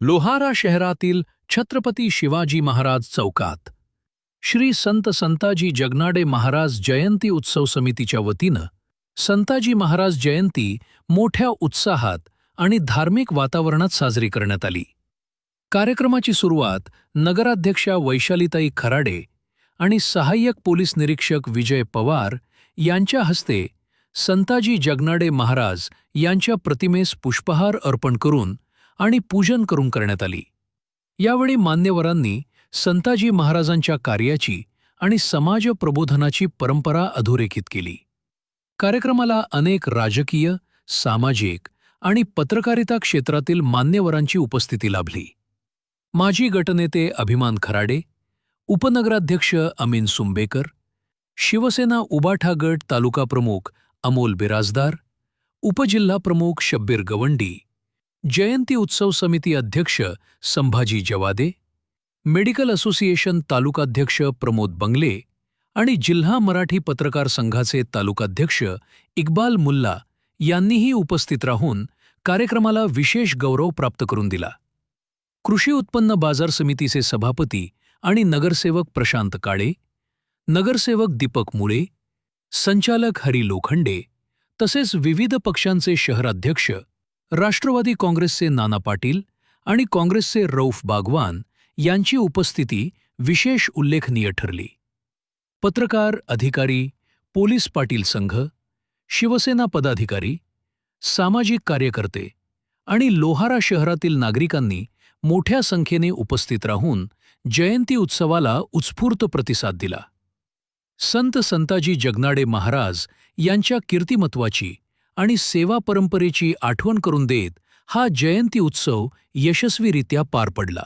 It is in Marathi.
लोहारा शहरातील छत्रपती शिवाजी महाराज चौकात. श्री संत संताजी जगनाडे महाराज जयंती उत्सव समितीच्या वतीनं संताजी महाराज जयंती मोठ्या उत्साहात आणि धार्मिक वातावरणात साजरी करण्यात आली. कार्यक्रमाची सुरुवात नगराध्यक्षा वैशालीताई खराडे आणि सहाय्यक पोलीस निरीक्षक विजय पवार यांच्या हस्ते संताजी जगनाडे महाराज यांच्या प्रतिमेस पुष्पहार अर्पण करून आणि पूजन करून करण्यात आली. यावेळी मान्यवरांनी संताजी महाराजांच्या कार्याची आणि समाज प्रबोधनाची परंपरा अधोरेखित केली. कार्यक्रमाला अनेक राजकीय सामाजिक आणि पत्रकारिता क्षेत्रातील मान्यवरांची उपस्थिती लाभली. माजी गटनेते अभिमान खराडे उपनगराध्यक्ष अमीन सुंबेकर शिवसेना उबाठा गट तालुका प्रमुख अमोल बिराजदार उपजिल्हा प्रमुख शब्बीर गवंडी जयंती उत्सव समिती अध्यक्ष संभाजी जवादे मेडिकल असोसिएशन तालुकाध्यक्ष प्रमोद बंगले आणि जिल्हा मराठी पत्रकार संघाचे तालुकाध्यक्ष इक्बाल मुल्ला यांनीही उपस्थित राहून कार्यक्रमाला विशेष गौरव प्राप्त करून दिला. कृषी उत्पन्न बाजार समितीचे सभापती आणि नगरसेवक प्रशांत काळे नगरसेवक दीपक मुळे संचालक हरी लोखंडे तसेच विविध पक्षांचे शहराध्यक्ष राष्ट्रवादी काँग्रेसचे नाना पाटील आणि काँग्रेसचे रौफ बागवान यांची उपस्थिती विशेष उल्लेखनीय ठरली. पत्रकार अधिकारी पोलीस पाटील संघ शिवसेना पदाधिकारी सामाजिक कार्यकर्ते आणि लोहारा शहरातील नागरिकांनी मोठ्या संख्येने उपस्थित राहून जयंती उत्सवाला उत्स्फूर्त प्रतिसाद दिला. संत संताजी जगनाडे महाराज यांच्या कीर्तिमत्वाची आणि सेवा परंपरेची आठवण करून देत हा जयंती उत्सव यशस्वीरित्या पार पडला.